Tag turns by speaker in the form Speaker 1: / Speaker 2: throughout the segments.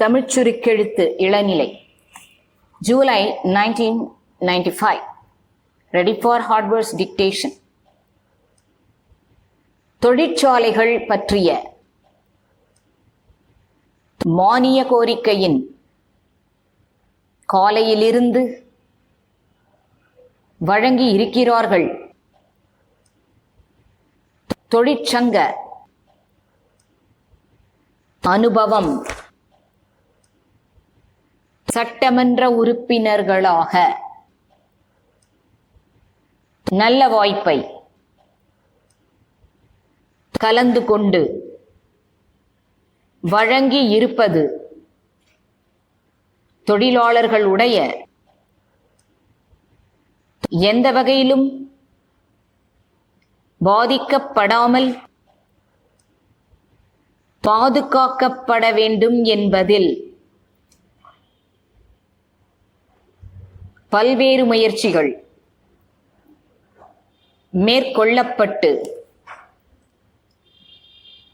Speaker 1: தமிழ்ச் சுருக்கெழுத்து இளநிலை. July nineteen ninety five ready for hardwares dictation தொழிற்சாலைகள் பற்றிய மானிய கோரிக்கையின் காலையிலிருந்து வழங்கி இருக்கிறார்கள் தொழிற்சங்க அனுபவம். சட்டமன்ற உறுப்பினர்களாக. நல்ல வாய்ப்பை கலந்து கொண்டு வழங்கி இருப்பது தொழிலாளர்களுடைய எந்த வகையிலும் பாதிக்கப்படாமல் பாதுகாக்கப்பட வேண்டும் என்பதில் பல்வேறு முயற்சிகள் மேற்கொள்ளப்பட்டு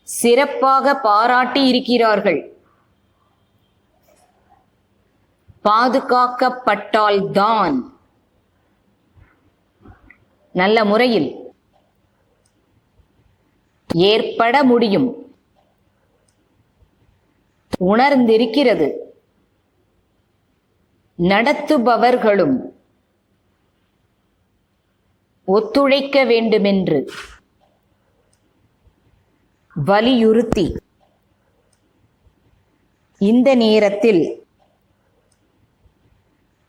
Speaker 1: சிறப்பாக பாராட்டி இருக்கிறார்கள். பாதுகாக்கப்பட்டால்தான் நல்ல முறையில் ஏற்பட முடியும். உணர்ந்திருக்கிறது. நடத்துபவர்களும் ஒத்துழைக்க வேண்டுமென்று வலியுறுத்தி இந்த நேரத்தில்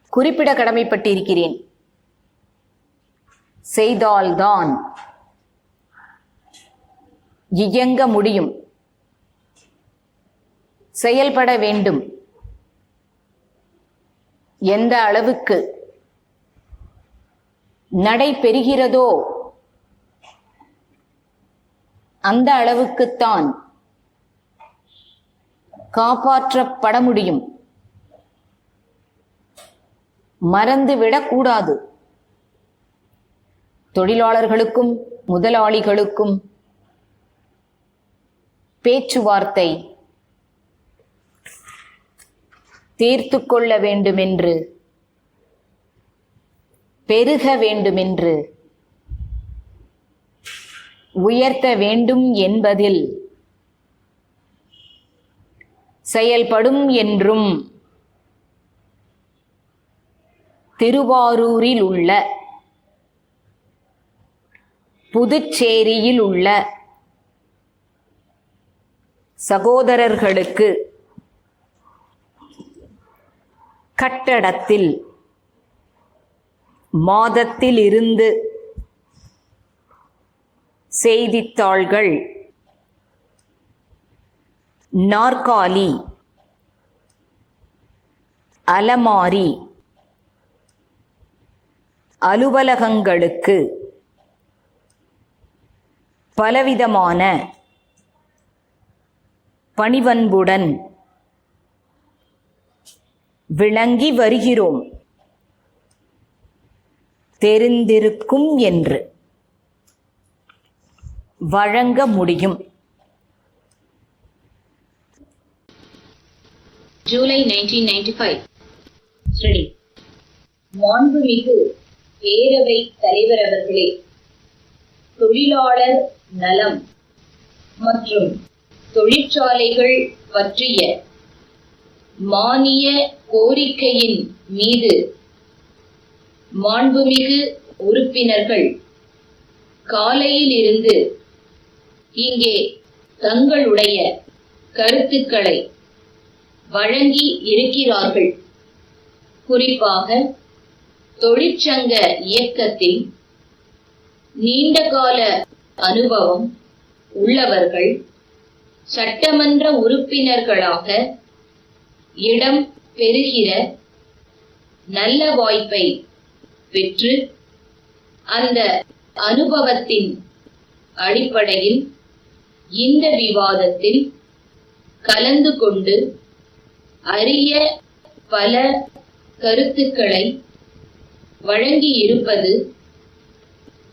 Speaker 1: குறிப்பிட கடமைப்பட்டிருக்கிறேன் செய்தால்தான் இயங்க முடியும். செயல்பட வேண்டும். எந்த அளவுக்கு நடைபெறுகிறதோ அந்த அளவுக்குத்தான் காப்பாற்றப்பட முடியும். மறந்துவிடக்கூடாது. தொழிலாளர்களுக்கும் முதலாளிகளுக்கும் பேச்சுவார்த்தை தீர்த்து கொள்ள வேண்டுமென்று பெருக வேண்டுமென்று உயர்த்த வேண்டும் என்பதில் செயல்படும் என்றும் திருவாரூரில் உள்ள புதுச்சேரியில் உள்ள சகோதரர்களுக்கு கட்டடத்தில் மாதத்தில் இருந்து செய்தித்தாள்கள் நாற்காலி அலமாரி அலுவலகங்களுக்கு பலவிதமான பணிவன்புடன் விளங்கி வருகிறோம். தெரிந்திருக்கும் என்று வழங்க முடியும்.
Speaker 2: ஜூலை 1995 ஸ்டடி மாண்புமிகு பேரவை தலைவர் அவர்களே தொழிலாளர் நலம் மற்றும் தொழிற்சாலைகள் பற்றிய மானிய கோரிக்கையின் மீது மாண்புமிகு உறுப்பினர்கள் காலையிலிருந்து இங்கே தங்களுடைய கருத்துக்களை வழங்கி இருக்கிறார்கள். குறிப்பாக தொழிற்சங்க இயக்கத்தில் நீண்டகால அனுபவம் உள்ளவர்கள் சட்டமன்ற உறுப்பினர்களாக இடம் பெறுகிற நல்ல வாய்ப்பை பெற்று அந்த அனுபவத்தின் அடிப்படையில் இந்த விவாதத்தில் கலந்து கொண்டு அரிய பல கருத்துக்களை வழங்கியிருப்பது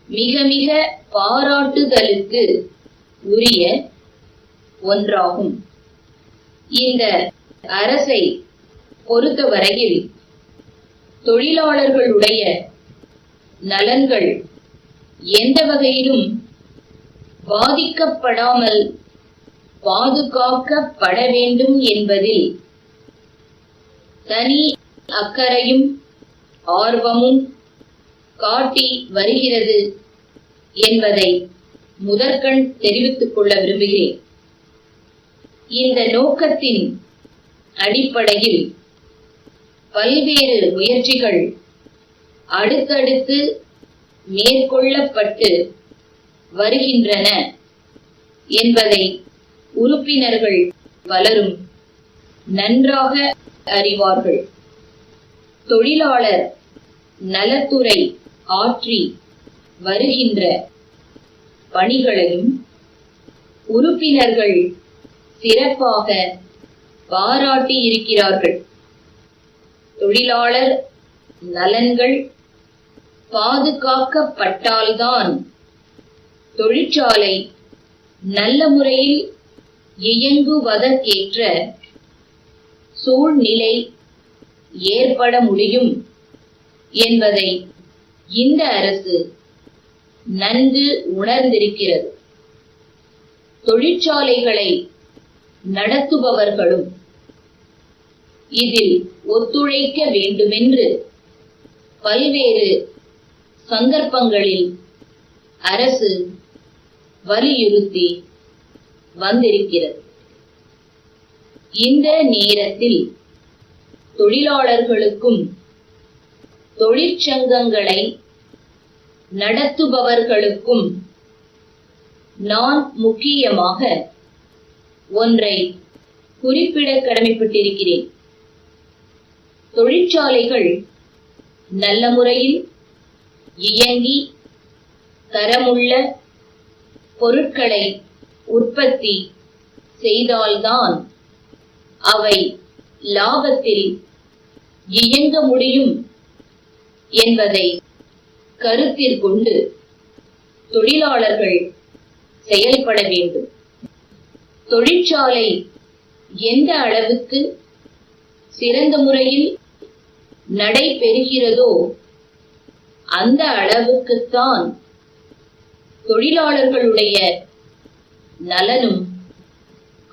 Speaker 2: மிக மிக பாராட்டுதலுக்கு உரிய ஒன்றாகும். இந்த
Speaker 1: அரசை பொறுத்தவரையில் தொழிலாளர்களுடைய நலன்கள் எந்த வகையிலும் பாதிக்கப்படாமல் பாதுகாக்கப்பட வேண்டும் என்பதில் தனி அக்கறையும் ஆர்வமும் காட்டி வருகிறது என்பதை முதற்கண் தெரிவித்துக் கொள்ள விரும்புகிறேன். இந்த நோக்கத்தின் அடிப்படையில் பல்வேறு முயற்சிகள் அடுத்தடுத்து மேற்கொள்ளப்பட்டு வருகின்றன என்பதை உறுப்பினர்கள் பலரும் நன்றாக அறிவார்கள். தொழிலாளர் நலத்துறை ஆற்றி வருகின்ற பணிகளையும் உறுப்பினர்கள் சிறப்பாக பாராட்டி இருக்கிறார்கள். தொழிலாளர் நலன்கள் பாதுகாக்கப்பட்டால்தான் தொழிற்சாலை நல்ல முறையில் இயங்குவதற்கேற்ற சூழ்நிலை ஏற்பட முடியும் என்பதை இந்த அரசு நன்கு உணர்ந்திருக்கிறது. தொழிற்சாலைகளை நடத்துபவர்களும் இதில் ஒத்துழைக்க வேண்டுமென்று பல்வேறு சந்தர்ப்பங்களில் அரசு வலியுறுத்தி வந்திருக்கிறது. இந்த நேரத்தில் தொழிலாளர்களுக்கும் தொழிற்சங்கங்களை நடத்துபவர்களுக்கும் நான் முக்கியமாக ஒன்றை குறிப்பிட கடமைப்பட்டிருக்கிறேன். தொழிற்சாலைகள் நல்ல முறையில் இயங்கி தரமுள்ள பொருட்களை உற்பத்தி செய்தால்தான் அவை லாபத்தில் இயங்க முடியும் என்பதை கருத்தில் கொண்டு தொழிலாளர்கள் செயல்பட வேண்டும். தொழிற்சாலை எந்த அளவுக்கு சிறந்த முறையில் நடைபெறுகிறதோ அந்த அளவுக்குத்தான் தொழிலாளர்களுடைய நலனும்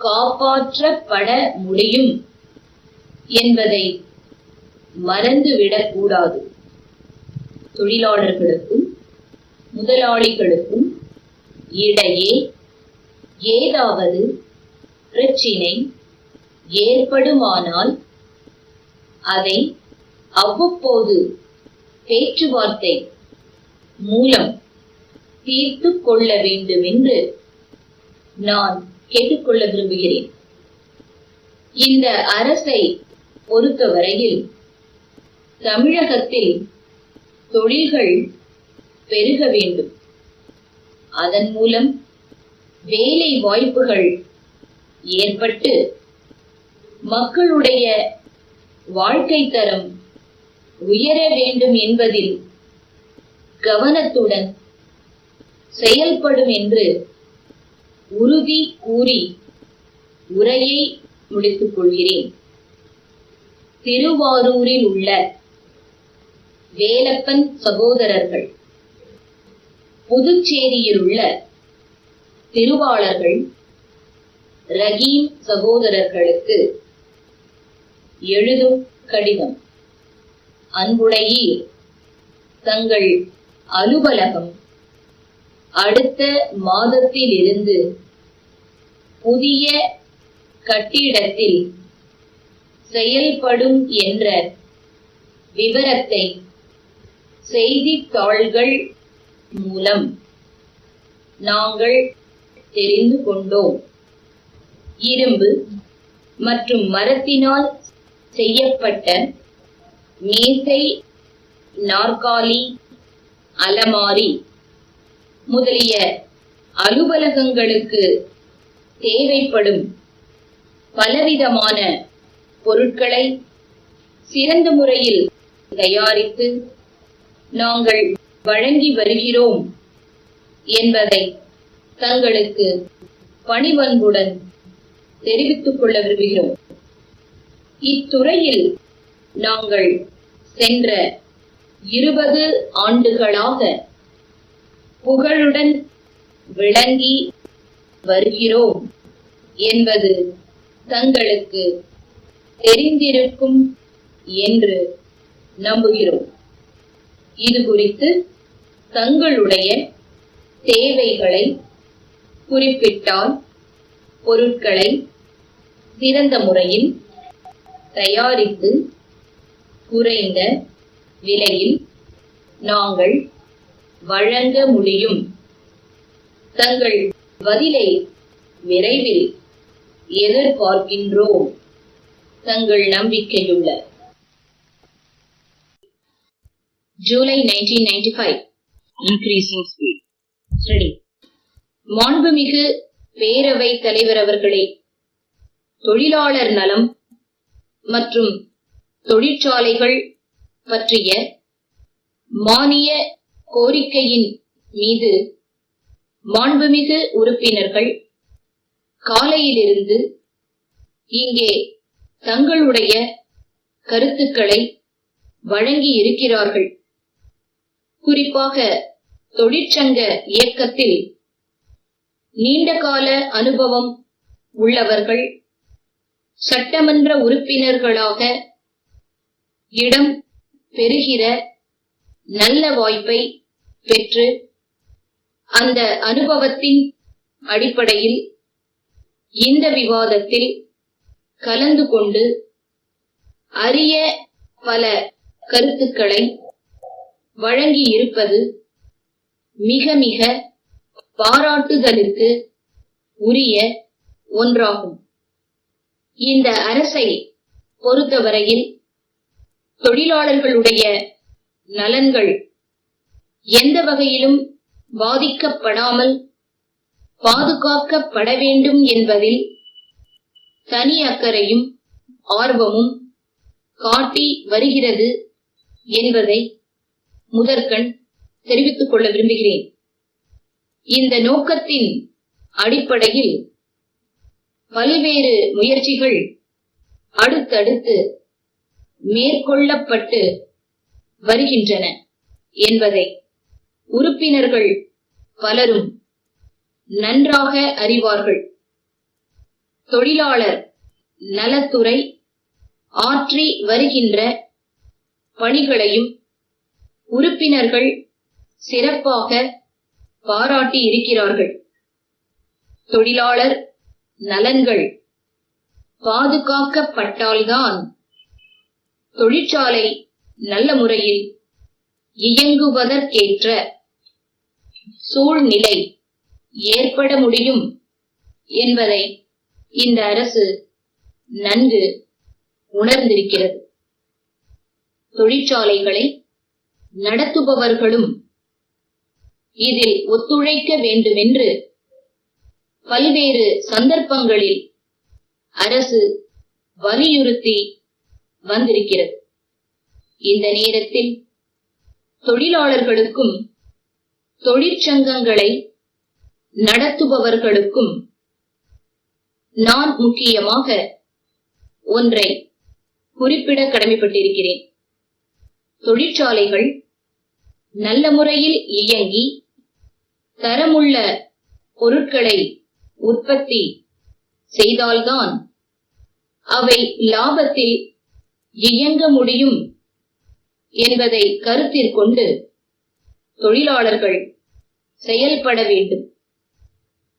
Speaker 1: காப்பாற்றப்பட முடியும் என்பதை மறந்துவிடக்கூடாது. தொழிலாளர்களுக்கும் முதலாளிகளுக்கும் இடையே ஏதாவது பிரச்சினை ஏற்படுமானால் அதை அவ்வப்போது பேச்சுவார்த்தை மூலம் தீர்த்து கொள்ள வேண்டும் என்று நான் கேட்டுக்கொள்ள விரும்புகிறேன். இந்த அரசை பொறுத்தவரையில் தமிழகத்தில் தொழில்கள் பெருக வேண்டும். அதன் மூலம் வேலை வாய்ப்புகள் ஏற்பட்டு மக்களுடைய வாழ்க்கை தரம் உயர வேண்டும் என்பதில் கவனத்துடன் செயல்படும் என்று உறுதி கூறி உரையை முடித்துக் கொள்கிறேன். திருவாரூரில் உள்ள வேலப்பன் சகோதரர்கள் புதுச்சேரியில் உள்ள திருவாளர்கள் ரஹீம் சகோதரர்களுக்கு எழுதும் கடிதம். அன்புடையீர். தங்கள் அலுவலகம் அடுத்த மாதத்திலிருந்து புதிய கட்டிடத்தில் செயல்படும் என்ற விவரத்தை செய்தித்தாள்கள் மூலம் நாங்கள் தெரிந்து கொண்டோம். இரும்பு மற்றும் மரத்தினால் செய்யப்பட்ட மேசை நாற்காலி அலமாரி முதலிய அலுவலகங்களுக்கு தேவைப்படும் பலவிதமான பொருட்களை சிறந்த முறையில் தயாரித்து நாங்கள் வழங்கி வருகிறோம் என்பதை தங்களுக்கு பணிவன்புடன் தெரிவித்துக் கொள்ள விரும்புகிறோம். இத்துறையில் நாங்கள் சென்ற இருபது ஆண்டுகளாக புகழுடன் விளங்கி வருகிறோம் என்பது தங்களுக்கு தெரிந்திருக்கும் என்று நம்புகிறோம். இது குறித்து தங்களுடைய தேவைகளை குறிப்பிட்டால் பொருட்களை சிறந்த முறையில் தயாரித்து குறைந்த விலையில் நாங்கள் வழங்க முடியும். தங்கள் பதிலை விரைவில் எதிர்பார்க்கின்றோம். தங்கள் நம்பிக்கையுள்ள. ஜூலை 1995 இன்க்ரீசிங் ஸ்பீட் ஸ்டடி மாண்புமிகு பேரவை தலைவர் அவர்களே தொழிலாளர் நலம் மற்றும் தொழிற்சாலைகள் பற்றிய மானிய கோரிக்கையின் மீது மாண்புமிகு உறுப்பினர்கள் காலையிலிருந்து இங்கே தங்களுடைய கருத்துக்களை வழங்கி இருக்கிறார்கள் குறிப்பாக தொழிற்சங்க இயக்கத்தில் நீண்டகால அனுபவம் உள்ளவர்கள் சட்டமன்ற உறுப்பினர்களாக இடம் பெறுகிற நல்ல வாய்ப்பை பெற்று அந்த அனுபவத்தின் அடிப்படையில் இந்த விவாதத்தில் கலந்து கொண்டு அரிய பல கருத்துக்களை வழங்கி இருப்பது மிக மிக பாராட்டுதலுக்கு உரிய ஒன்றாகும். இந்த அரசை பொறுத்தவரையில் தொழிலாளர்களுடைய நலன்கள் எந்த வகையிலும் பாதிக்கப்படாமல் பாதுகாக்கப்பட வேண்டும் என்பதில் தனி அக்கறையும் ஆர்வமும் காட்டி வருகிறது என்பதை முதற்கண் தெரிவித்துக் கொள்ள விரும்புகிறேன். இந்த நோக்கத்தின் அடிப்படையில் பல்வேறு முயற்சிகள் அடுத்தடுத்து மேற்கொள்ளப்பட்டு வருகின்றன என்பதை உறுப்பினர்கள் பலரும் நன்றாக அறிவார்கள். தொழிலாளர் நலத்துறை ஆற்றி வருகின்ற பணிகளையும் உறுப்பினர்கள் சிறப்பாக பாராட்டி இருக்கிறார்கள். தொழிலாளர் நலன்கள் பாதுகாக்கப்பட்டால்தான் தொழிற்சாலை நல்ல முறையில் இயங்குவதற்கேற்ற சூழ்நிலை ஏற்பட முடியும் என்பதை இந்த அரசு நன்கு உணர்ந்திருக்கிறது. தொழிற்சாலைகளை நடத்துபவர்களும் இதில் ஒத்துழைக்க வேண்டுமென்று பல்வேறு சந்தர்ப்பங்களில் அரசு வலியுறுத்தி வந்திருக்கிறது. இந்த நேரத்தில் தொழிலாளர்களுக்கும் தொழிற்சங்கங்களை நடத்துபவர்களுக்கும் நான் முக்கியமாக ஒன்றை குறிப்பிட கடமைப்பட்டிருக்கிறேன். தொழிற்சாலைகள் நல்ல முறையில் இயங்கி தரமுள்ள பொருட்களை உற்பத்தி செய்தால்தான் அவை லாபத்தில் இயங்க முடியும் என்பதை கருத்தில் கொண்டு தொழிலாளர்கள் செயல்பட வேண்டும்.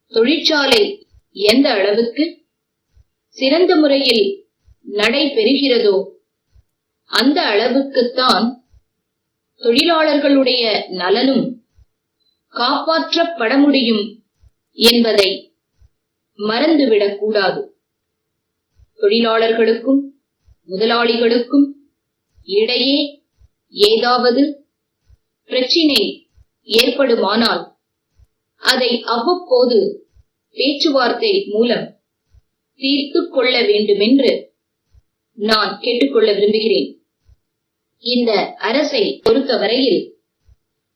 Speaker 1: தொழிற்சாலை எந்த அளவுக்கு சிறந்த முறையில் நடைபெறுகிறதோ அந்த அளவுக்குத்தான் தொழிலாளர்களுடைய நலனும் காப்பாற்றப்பட முடியும் என்பதை மறந்துவிடக் கூடாது தொழிலாளர்களுக்கும் முதலாளிகளுக்கும் இடையே ஏதாவது பிரச்சினை ஏற்படுமானால் அதை அவ்வப்போது பேச்சுவார்த்தை மூலம் தீர்த்துக் கொள்ள வேண்டுமென்று நான் கேட்டுக்கொள்ள விரும்புகிறேன். இந்த அரசை பொறுத்தவரையில்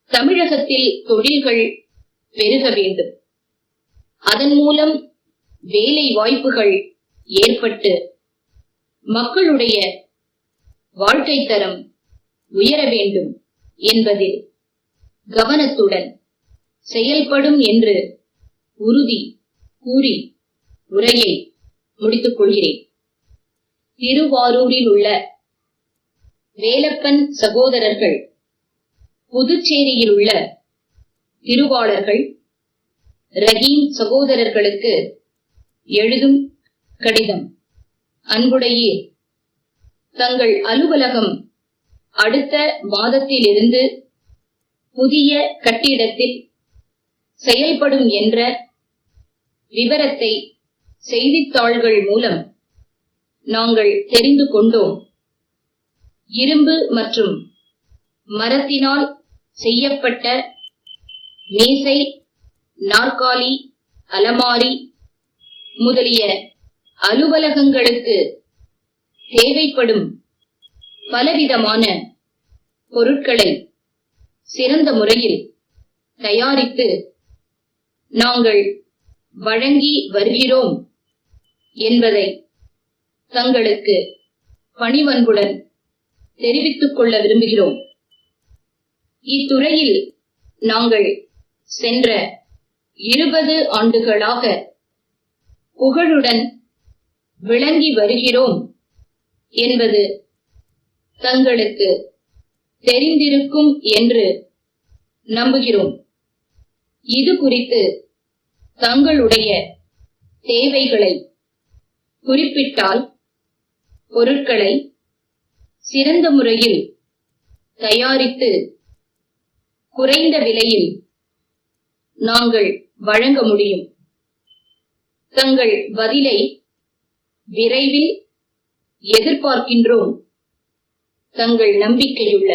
Speaker 1: தமிழகத்தில் தொழில்கள் பெருக வேண்டும். அதன் மூலம் வேலை வாய்ப்புகள் ஏற்பட்டு மக்களுடைய வாழ்க்கை தரம் உயர வேண்டும் என்பதில் கவனத்துடன் செயல்படும் என்று உறுதி கூறி உரையை முடித்துக் கொள்கிறேன். திருவாரூரில் உள்ள வேலப்பன் சகோதரர்கள் புதுச்சேரியில் உள்ள திருவாளர்கள் ரஹீம் சகோதரர்களுக்கு எழுதும் கடிதம். அன்புடையீர் தங்கள் அலுவலகம் அடுத்த மாதத்திலிருந்து புதிய கட்டிடத்தில் செயல்படும் என்ற விவரத்தை செய்தித்தாள்கள் மூலம் நாங்கள் தெரிந்து கொண்டோம். இரும்பு மற்றும் மரத்தினால் செய்யப்பட்ட மேசை நாற்காலி அலமாரி முதலிய அலுவலகங்களுக்கு தேவைப்படும் பலவிதமான பொருட்களை சிறந்த முறையில் தயாரித்து நாங்கள் வழங்கி வருகிறோம் என்பதை தங்களுக்கு பணிவன்புடன் தெரிவித்துக் கொள்ள விரும்புகிறோம். இத்துறையில் நாங்கள் சென்ற இருபது ஆண்டுகளாக புகழுடன் விளங்கி வருகிறோம் என்பது தங்களுக்கு தெரிந்திருக்கும் என்று நம்புகிறோம். இது குறித்து தங்களுடைய தேவைகளை குறிப்பிட்டால் பொருட்களை சிறந்த முறையில் தயாரித்து குறைந்த விலையில் நாங்கள் வழங்க முடியும். தங்கள் பதிலை விரைவில் எதிர்பார்க்கின்றோம் தங்கள் நம்பிக்கையுள்ள